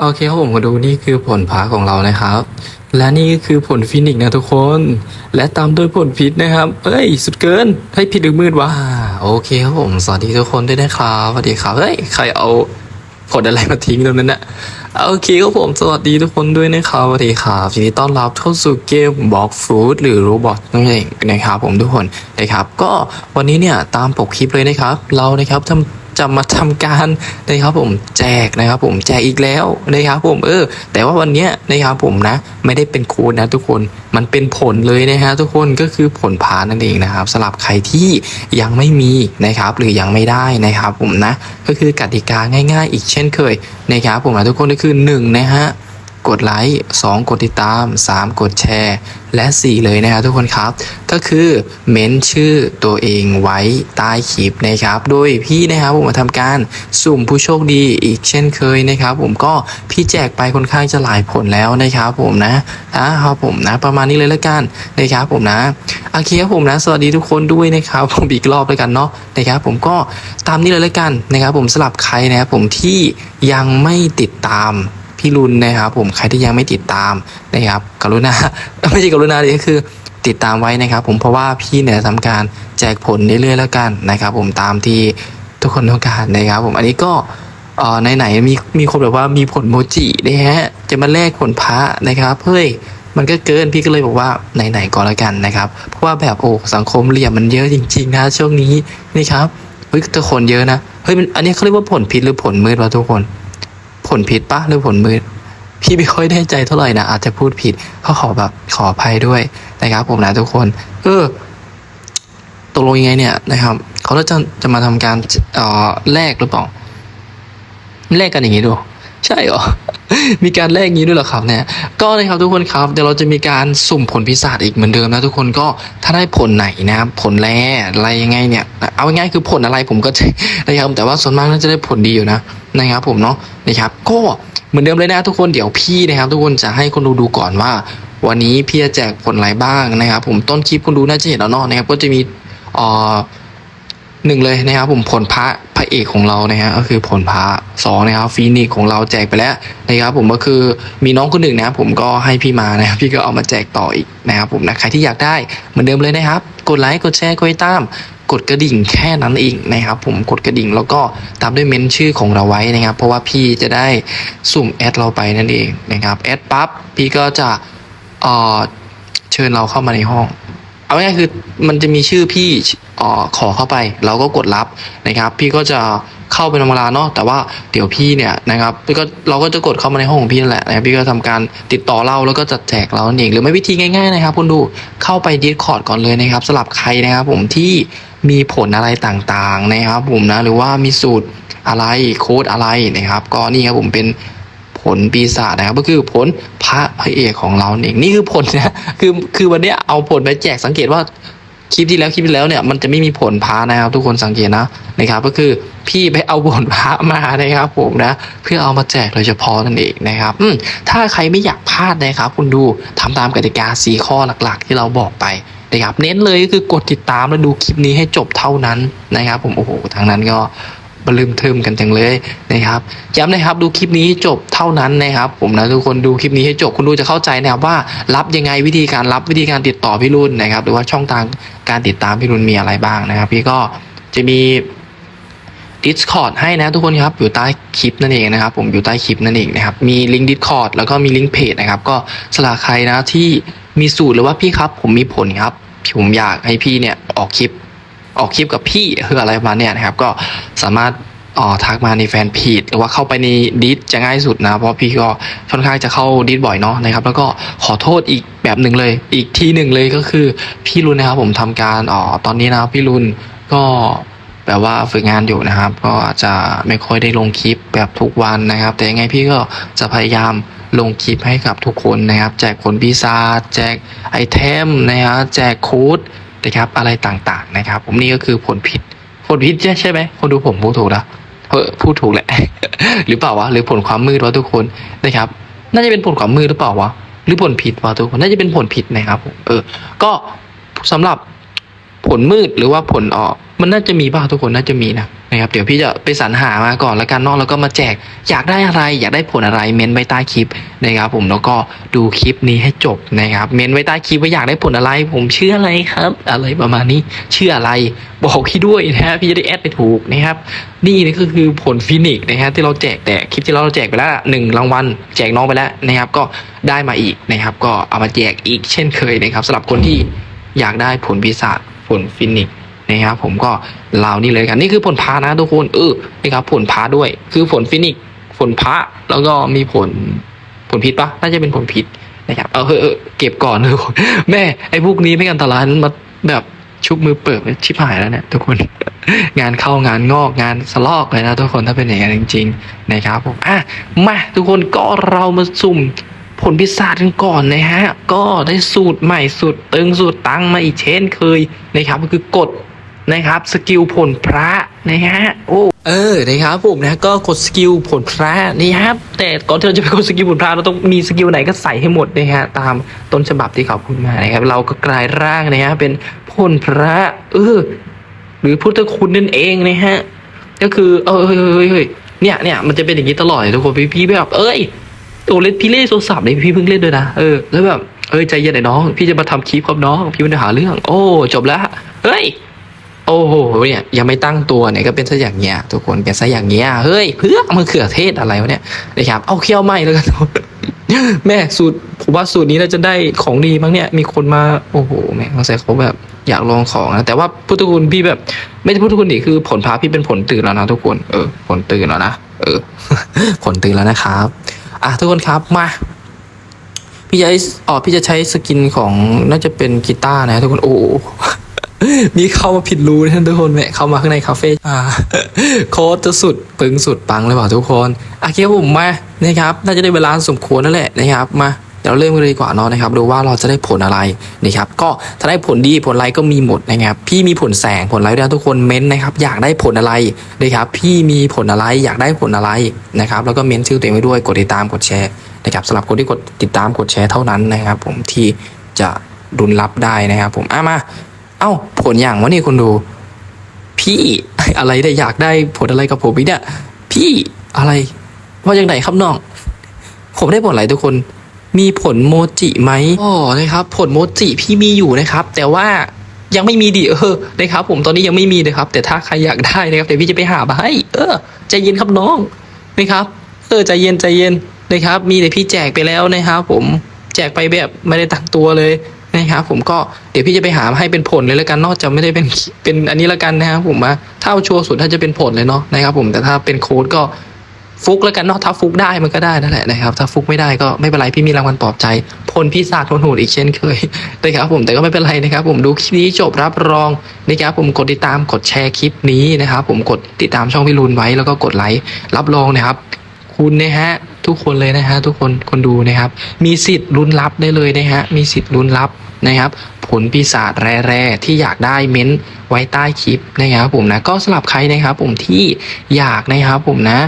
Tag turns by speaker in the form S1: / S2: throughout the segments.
S1: โอเคครับผมมาดูนี่คือผลพาของเรานะครับ และนี่ก็คือผลฟินิกนะทุกคน และตามด้วยผลพิษนะครับ เอ้ย สุดเกินให้ผิดหรือมืดวะโอเคครับผมสวัสดีทุกคนด้วยนะครับสวัสดีครับเฮ้ยใครเอาผลอะไรมาทิ้งตรงนั้นนะโอเคครับผมสวัสดีทุกคนด้วยนะครับสวัสดีครับยินดีต้อนรับเข้าสู่เกมบล็อกฟูดหรือโรบอทนั่นเองนะครับผมทุกคนนะครับ ก็วันนี้เนี่ยตามปกคลิปเลยนะครับ เรานะครับทำ จะมาทำการนะครับผมแจกนะครับผมแจกอีกแล้วนะครับผมเออ แต่ว่าวันเนี้ยนะครับผมนะ ไม่ได้เป็นโค้ดนะทุกคนมันเป็นผลเลยนะฮะทุกคนก็คือผลผ่านนั่นเองนะครับสำหรับใครที่ยังไม่มีนะครับ หรือยังไม่ได้นะครับผมนะ ก็คือกติกาง่าย ๆ อีกเช่นเคยนะครับผมนะทุกคนก็คือหนึ่งนะฮะ กดไลค์2กดติดตาม 3 กดแชร์ และ 4 เลยนะครับทุกคนครับ ก็คือเม้นชื่อตัวเองไว้ใต้คลิปนะครับ โดยพี่นะครับผมมาทำการสุ่มผู้โชคดีอีกเช่นเคยนะครับ ผมก็พี่แจกไปค่อนข้างจะหลายผลแล้วนะครับ ผมนะอ่าครับผมนะ ประมาณนี้เลยละกันนะครับ ผมนะโอเคครับผมนะ สวัสดีทุกคนด้วยนะครับ ผมอีกรอบแล้วกันเนาะนะครับ ผมก็ตามนี้เลยละกันนะครับ ผมสลับใครนะครับผมที่ยังไม่ติดตาม พี่รุนนะครับ ผมใครที่ยังไม่ติดตามนะครับ กรุณาไม่ใช่กรุณาดิก็คือติดตามไว้นะครับ ผมเพราะว่าพี่เนี่ยทำการแจกผลเรื่อยๆแล้วกันนะครับ ผมตามที่ทุกคนต้องการนะครับ ผมอันนี้ก็เอ่อไหนๆมีมีคนแบบว่ามีผลโมจินะฮะจะมาแลกผลพระนะครับเฮ้ยมันก็เกินพี่ก็เลยบอกว่าไหนๆก่อนแล้วกันนะครับ เพราะว่าแบบโอ้สังคมเหลี่ยมมันเยอะจริง ๆ นะ ช่วงนี้นี่ครับเฮ้ยแต่คนเยอะนะเฮ้ยมันอันนี้เขาเรียกว่าผลพิษหรือผลมืดวะทุกคน ผลผิดปะหรือผลมืด พี่ไม่ค่อยแน่ใจเท่าไหร่นะอาจจะพูดผิดก็ขอแบบขออภัยด้วยนะครับ ผมนะทุกคน เออตกลงยังไงเนี่ยนะครับเขาจะจะมาทำการเอ่อแลกหรือเปล่าแลกกันอย่างนี้ดู ใช่เหรอ มีการแลกอย่างนี้ด้วยเหรอครับเนี่ยก็นะครับทุกคนครับเดี๋ยวเราจะมีการสุ่มผลพิศาจอีกเหมือนเดิมนะทุกคนก็ถ้าได้ผลไหนนะครับผลแร่อะไรยังไงเนี่ย เอาง่ายคือผลอะไรผมก็จะนะครับแต่ว่าส่วนมากน่าจะได้ผลดีอยู่นะนะครับ ผมเนาะนะครับ ก็เหมือนเดิมเลยนะทุกคนเดี๋ยวพี่นะครับ ทุกคนจะให้คนดูดูก่อนว่า วันนี้พี่จะแจกผลอะไรบ้างนะครับ ผมต้นคลิปคุณดูน่าจะเห็นแล้วเนาะนะครับ ก็จะมีอ่อ หนึ่งเลยนะครับผมผลพระพระเอกของเรานะฮะก็คือผลพระสองนะครับฟีนิกของเราแจกไปแล้วนะครับผมก็คือมีน้องคนหนึ่งนะครับผมก็ให้พี่มานะครับพี่ก็เอามาแจกต่ออีกนะครับผมนะใครที่อยากได้เหมือนเดิมเลยนะครับ กดไลค์กดแชร์กดติดตามกดกระดิ่งแค่นั้นเองนะครับผมกดกระดิ่งแล้วก็ตามด้วยเมนชื่อของเราไว้นะครับ เพราะว่าพี่จะได้สุ่มแอดเราไปนั่นเองนะครับแอดปั๊บพี่ก็จะเออเชิญเราเข้ามาในห้อง เอาง่ายคือมันจะมีชื่อพี่ออขอเข้าไป เราก็กดรับนะครับ พี่ก็จะเข้าเป็นธรรมดาเนาะแต่ว่าเดี๋ยวพี่เนี่ยนะครับพี่ก็เราก็จะกดเข้ามาในห้องของพี่นั่นแหละนะครับพี่ก็ทำการติดต่อเราแล้วก็จัดแจกเรานั่นเองหรือไม่วิธีง่ายๆนะครับคุณดูเข้าไปดิสคอร์ดก่อนเลยนะครับสลับใครนะครับ ผมที่มีผลอะไรต่างๆนะครับ ผมนะหรือว่ามีสูตรอะไรโค้ดอะไรนะครับ ก็นี่ครับผมเป็น ผลปีศาจนะครับ ก็คือผลพระพระเอกของเราเองนี่คือผลนะคือคือวันนี้เอาผลไปแจกสังเกตว่าคลิปที่แล้วคลิปที่แล้วเนี่ยมันจะไม่มีผลพระนะครับ ทุกคนสังเกตนะนะครับ ก็คือพี่ไปเอาผลพระมานะครับ ผมนะ เพื่อเอามาแจกโดยเฉพาะนั่นเองนะครับอืถ้าใครไม่อยากพลาดนะครับ คุณดูทำตามกติกาสีข้อหลักๆ ที่เราบอกไปนะครับ เน้นเลยก็คือกดติดตามและดูคลิปนี้ให้จบเท่านั้นนะครับ ผมโอ้โหทางนั้นก็ บลืมเทึมกันจังเลยนะครับย้ำนะครับดูคลิปนี้จบเท่านั้นนะครับ ผมนะทุกคนดูคลิปนี้ให้จบคุณดูจะเข้าใจนะครับว่ารับยังไงวิธีการรับวิธีการติดต่อพี่รุ่นนะครับ หรือว่าช่องทางการติดตามพี่รุ่นมีอะไรบ้างนะครับ พี่ก็จะมี Discord ให้นะทุกคนครับอยู่ใต้คลิปนั่นเองนะครับ ผมอยู่ใต้คลิปนั่นเองนะครับ มีลิงก์ Discord แล้วก็มีลิงก์เพจนะครับ ก็สลาใครนะที่มีสูตรหรือว่าพี่ครับ ผมมีผลครับผมอยากให้พี่เนี่ยออกคลิป ออกคลิปกับพี่คืออะไรประมาณเนี้ยนะครับ ก็สามารถอ่อทักมาในแฟนเพจหรือว่าเข้าไปในดิสจะง่ายสุดนะ เพราะพี่ก็ค่อนข้างจะเข้าดิสบ่อยเนาะนะครับ แล้วก็ขอโทษอีกแบบหนึ่งเลย อีกที่หนึ่งเลยก็คือพี่รุนนะครับ ผมทำการอ๋อตอนนี้นะพี่รุนก็แบบว่าฝึกงานอยู่นะครับ ก็อาจจะไม่ค่อยได้ลงคลิปแบบทุกวันนะครับ แต่ยังไงพี่ก็จะพยายามลงคลิปให้กับทุกคนนะครับ แจกผลปีศาแจกไอเทมนะครับแจกค้ด นะครับอะไรต่างๆนะครับ ผมนี่ก็คือผลผิด ผลผิดใช่ใช่ไหมคนดูผมพูดถูกแล้วเออพูดถูกแหละ หรือเปล่าวะหรือผลความมืดวะทุกคนนะครับ น่าจะเป็นผลความมืดหรือเปล่าวะหรือผลผิดวะทุกคนน่าจะเป็นผลผิดนะครับเออ ก็สำหรับผลมืดหรือว่าผลออก มันน่าจะมีบ้างทุกคนน่าจะมีนะ นะครับเดี๋ยวพี่จะไปสรรหามาก่อนแล้วกันนอกแล้วก็มาแจก อยากได้อะไรอยากได้ผลอะไรเมนไว้ใต้คลิปนะครับผมแล้วก็ดูคลิปนี้ให้จบนะครับเมนไว้ใต้คลิปว่าอยากได้ผลอะไร ผมเชื่ออะไรครับ อะไรประมาณนี้เชื่ออะไร บอกพี่ด้วยนะฮะพี่จะได้แอดไปถูกนะครับนี่นี่ก็คือผลฟินิกนะฮะที่เราแจกแต่คลิปที่เราแจกไปแล้วหนึ่งรางวัลแจกน้องไปแล้วนะครับก็ได้มาอีกนะครับก็เอามาแจกอีกเช่นเคยนะครับสำหรับคนที่อยากได้ผลปีศาจผลฟินิก์ นะครับผมก็เรานี่เลยกันนี่คือผลพานะทุกคนเออนะครับผลพาด้วย คือผลฟินิกผลพระแล้วก็มีผลผลพิษปะน่าจะเป็นผลพิษนะครับเอาเอเออเก็บก่อนทุกคนแม่ไอ้พวกนี้ไม่กันตลาดมาแบบชุบมือเปิดชิบหายแล้วเนี่ยทุกคนงานเข้างานงอกงานสลอกเลยนะทุกคนถ้าเป็นอย่างนั้นจริง ๆ นะครับผมอะมาทุกคนก็เรามาสุ่มผลพิศากันก่อนนะฮะ ก็ได้สูตรใหม่สูตรตึงสูตรตั้งมาอีกเช่นเคยนะครับก็คือกด นะครับสกิลผลพระนะฮะโอ้เออนะครับผมนะก็กดสกิลผลพระนี่ครับแต่ก่อนที่เราจะไปกดสกิลผลพระเราต้องมีสกิลไหนก็ใส่ให้หมดนะฮะตามต้นฉบับที่เขาพูดมานะครับเราก็กลายร่างนะฮะเป็นผลพระเออหรือพุทธคุณนั่นเองนะฮะก็คือเออเฮ้ยเฮ้ยเนี่ยเนี่ยมันจะเป็นอย่างนี้ตลอดทุกคนพี่พี่แบบเอ้ยโอ้เล่นพี่เล่นโทรศัพท์เนี่ยพี่เพิ่งเล่นด้วยนะเออแล้วแบบเอ้ยใจเย็นหน่อยน้อง พี่จะมาทำคลิปครับน้อง พี่ม่ได้หาเรื่อง โอ้จบแล้วเฮ้ย โอ้โหเนี่ยยังไม่ตั้งตัวเนี่ยก็เป็นซะอย่างเงี้ยทุกคนเป็นซะอย่างเงี้ยเฮ้ยเพื่อมันเขือเทศอะไรวะเนี่ยนะครับเอาเคี่ยวไหมแล้วกันแม่สูตรผมว่าสูตรนี้เราจะได้ของดีมั้งเนี่ยมีคนมาโอ้โหแม่งใส่เขาแบบอยากลองของนะแต่ว่าพุทธคุณพี่แบบ ไม่ใช่พุทธคุณดิคือผลพาพี่เป็นผลตื่นแล้วนะทุกคนเออผลตื่นแล้วนะเออ ผลตื่นแล้วนะครับอะทุกคนครับมาพี่จะอ๋อพี่จะใช้สกินของน่าจะเป็นกีตาร์นะทุกคนโอ้โห มีเข้ามาผิดรูนะทุกคนแหมเข้ามาข้างในคาเฟ่อ่าโค้ดจะสุดปึงสุดปังเลยเปล่าทุกคนอะเคียวผมมานะครับน่าจะได้เวลาสมควรนั่นแหละนะครับมาเราเริ่มกันเลยดีกว่าเนาะนะครับดูว่าเราจะได้ผลอะไรนะครับก็ถ้าได้ผลดีผลไรก็มีหมดนะครับพี่มีผลแสงผลไรด้วยทุกคนเม้นต์นะครับอยากได้ผลอะไรนะครับพี่มีผลอะไรอยากได้ผลอะไรนะครับแล้วก็เม้นชื่อตัวเองไว้ด้วยกดติดตามกดแชร์นะครับสำหรับคนที่กดติดตามกดแชร์เท่านั้นนะครับ ผมที่จะดุลรับได้นะครับ ผมอะมา เอ้าผลอย่างวะนี่คุณดู พี่อะไรได้อยากได้ผลอะไรกับผมอีกเนี่ย พี่อะไร ว่าอย่างไหนครับน้อง ผมได้ผลอะไรทุกคน มีผลโมจิไหมอ๋อนะครับ ผลโมจิพี่มีอยู่นะครับ แต่ว่ายังไม่มีดิเออนะครับ ผมตอนนี้ยังไม่มีนะครับ แต่ถ้าใครอยากได้นะครับเดี๋ยวพี่จะไปหามาให้เออใจเย็นครับน้องนะครับ เออใจเย็นใจเย็นนะครับ มีแต่พี่แจกไปแล้วนะครับ ผมแจกไปแบบไม่ได้ตั้งตัวเลย นะครับผมก็เดี๋ยวพี่จะไปหามาให้เป็นผลเลยแล้วกันนอกจากไม่ได้เป็นเป็นอันนี้แล้วกันนะครับผมว่าถ้าเอาชัวร์สุดถ้าจะเป็นผลเลยเนาะนะครับผมแต่ถ้าเป็นโค้ดก็ฟุกแล้วกันเนาะถ้าฟุกได้มันก็ได้นั่นแหละนะครับ ถ้าฟุกไม่ได้ก็ไม่เป็นไรพี่มีรางวัลปลอบใจ พลพิศาจโหดๆอีกเช่นเคยนะครับผมแต่ก็ไม่เป็นไรนะครับ ผมดูคลิปนี้จบรับรองนะครับผมกดติดตามกดแชร์คลิปนี้นะครับผมกดติดตามช่องพี่รุนไว้แล้วก็กดไลค์รับรองนะครับคุณนะฮะทุกคนเลยนะฮะทุกคนคนดูนะครับ มีสิทธิ์ลุ้นรับได้เลยนะฮะมีสิทธิ์ลุ้นรับ นะครับ ผลปีศาจแร่ๆที่อยากได้เม้นต์ไว้ใต้คลิปนะครับผมนะก็สำหรับใครนะครับผมที่อยากนะครับผมนะ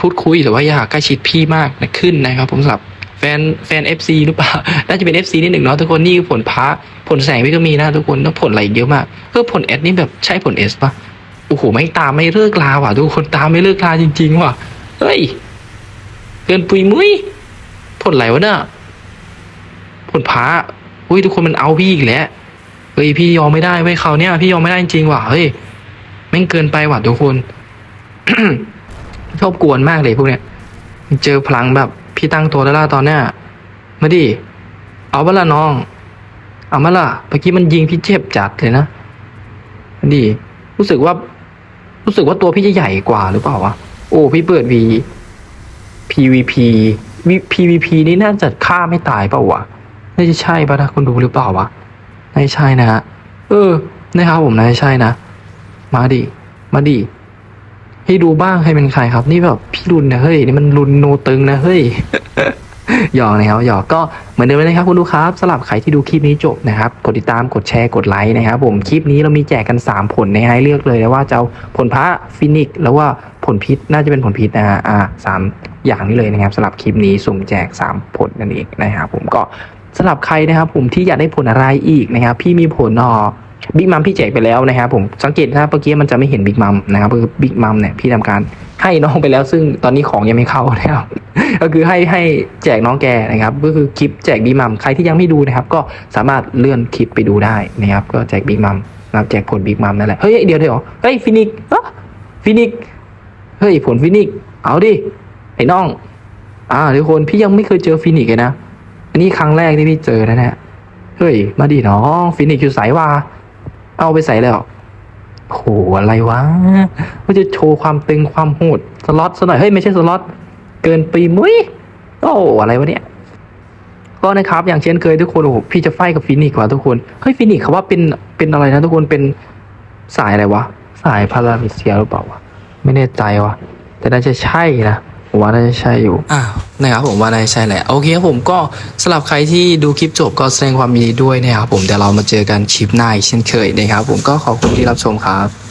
S1: พูดคุยหรือว่าอยากใกล้ชิดพี่มากนะขึ้นนะครับ ผมสำหรับแฟนแฟน FC หรือเปล่า น่าจะเป็น FC นิดหนึ่งเนาะทุกคนนี่คือผลพระผลแสงพี่ก็มีนะทุกคนแล้วผลอะไรเยอะมากเออผล S นี่แบบใช่ผล S ปะโอ้โหไม่ตามไม่เลิกลาว่ะทุกคนตามไม่เลิกลาจริง ๆ ว่ะเฮ้ยเกินปุยมุ้ยผลอะไรวะเนี่ยผลพระ อุ้ยทุกคนมันเอาพี่อีกแล้วเฮ้ยพี่ยอมไม่ได้เว้ยเขาวเนี่ยพี่ยอมไม่ได้จริงว่ะเฮ้ยแม่งเกินไปว่ะทุกคนชอบกวนมากเลยพวกเนี้ยเจอพลังแบบ พี่ตั้งตัวแล้วล่ะตอนเนี้ยมาดิเอาเวละน้อง เอามาล่ะเมื่อกี้มันยิงพี่เจ็บจัดเลยนะดิรู้สึกว่า รู้สึกว่าตัวพี่จะใหญ่กว่าหรือเปล่าวะโอ้พี่เปิด V PVP PVP นี่น่าจะฆ่าไม่ตายเปล่าวะ น่าจะใช่ป่ะนะคุณดูหรือเปล่าวะน่าจะใช่นะฮะเออนะครับผมน่าจะใช่นะ มาดิมาดิให้ดูบ้างใครเป็นใครครับ นี่แบบพี่รุนนะเฮ้ยนี่มันรุนโนตึงนะเฮ้ยหยอกนะครับหยอกก็เหมือนเดิมเลยนะครับคุณดูครับสำหรับใครที่ดูคลิปนี้จบนะครับ กดติดตามกดแชร์กดไลค์นะครับผมคลิปนี้เรามีแจกกัน 3 ผลนะฮะให้เลือกเลยนะว่าจะเอาผลพระฟินิกแล้วว่าผลพิษน่าจะเป็นผลพิษนะฮะอ่าสามอย่างนี้เลยนะครับสำหรับคลิปนี้สุ่มแจก 3 ผลนั่นเองนะครับผมก็ สำหรับใครนะครับผมที่อยากได้ผลอะไรอีกนะครับ พี่มีผลอ่อ
S2: บิ๊กมัมพี่แจกไปแล้วนะครับผมสังเกตนะเมื่อกี้มันจะไม่เห็นบิ๊กมัมนะครับคือบิ๊กมัมเนี่ยพี่ทำการให้น้องไปแล้ว ซึ่งตอนนี้ของยังไม่เข้านะครับก็คือให้ให้แจกน้องแกนะครับ ก็คือคลิปแจกบิ๊กมัมใครที่ยังไม่ดูนะครับ ก็สามารถเลื่อนคลิปไปดูได้นะครับ ก็แจกบิ๊กมัมนะครับแจกผลบิ๊กมัมนั่นแหละเฮ้ยเดี๋ยวเดี๋ยวเฮ้ยฟินิกฟินิกเฮ้ยผลฟินิกเอาดิไอ้น้องอ่าทุกคนพี่ยังไม่เคยเจอฟินิกเลยนะ อันนี้ครั้งแรกที่พี่เจอนะเนี่ยเฮ้ย มาดิน้องฟินิกอยู่ใสว่า เอาไปใส่แล้วโหอะไรวะว่าจะโชว์ความตึงความโหดสล็อตซะหน่อยเฮ้ยไม่ใช่สล็อตเกินปีมุ้ยโอ้อะไรวะเนี่ยก็นะครับ อย่างเช่นเคยทุกคนโอ้โหพี่จะไฟกับฟินิกว่ะทุกคนเฮ้ยฟินิกเขาว่าเป็นเป็นอะไรนะทุกคนเป็นสายอะไรวะสายพารามิเซียหรือเปล่าวะไม่แน่ใจวะแต่น่าจะใช่นะ ผมว่าน่าจะใช่อยู่
S1: อ่านะครับผมว่าน่าจะใช่แหละโอเคครับผมก็สำหรับใครที่ดูคลิปจบก็แสดงความยินดีด้วยนะครับผมเดี๋ยวเรามาเจอกันคลิปหน้าอีกเช่นเคยนะครับผมก็ขอบคุณที่รับชมครับ